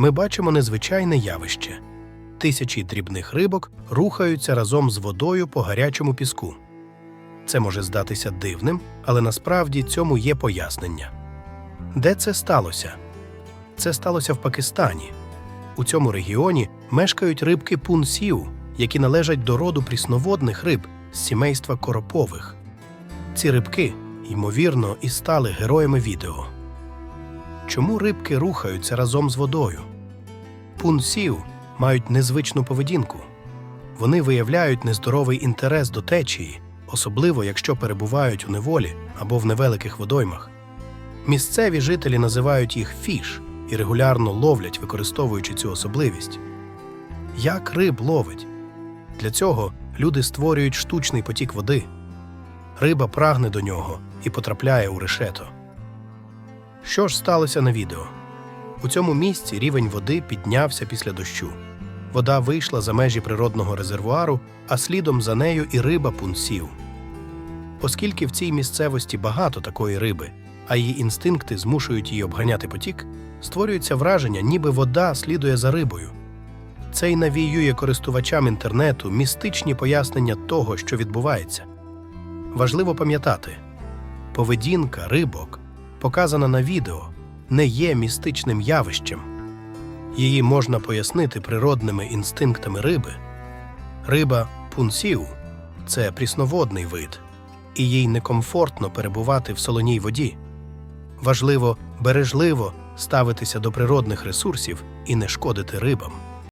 ми бачимо незвичайне явище. Тисячі дрібних рибок рухаються разом з водою по гарячому піску. Це може здатися дивним, але насправді цьому є пояснення. Де це сталося? Це сталося в Пакистані. У цьому регіоні мешкають рибки пунсів, які належать до роду прісноводних риб з сімейства коропових. Ці рибки, ймовірно, і стали героями відео. Чому рибки рухаються разом з водою? Пунсів мають незвичну поведінку. Вони виявляють нездоровий інтерес до течії, особливо якщо перебувають у неволі або в невеликих водоймах. Місцеві жителі називають їх фіш і регулярно ловлять, використовуючи цю особливість. Як риб ловить? Для цього люди створюють штучний потік води. Риба прагне до нього і потрапляє у решето. Що ж сталося на відео? У цьому місці рівень води піднявся після дощу. Вода вийшла за межі природного резервуару, а слідом за нею і риба пунсів. Оскільки в цій місцевості багато такої риби, а її інстинкти змушують її обганяти потік, створюється враження, ніби вода слідує за рибою. Це й навіює користувачам інтернету містичні пояснення того, що відбувається. Важливо пам'ятати, поведінка рибок, показана на відео, не є містичним явищем. Її можна пояснити природними інстинктами риби. Риба пунсіу це прісноводний вид, і їй некомфортно перебувати в солоній воді. Важливо бережливо ставитися до природних ресурсів і не шкодити рибам.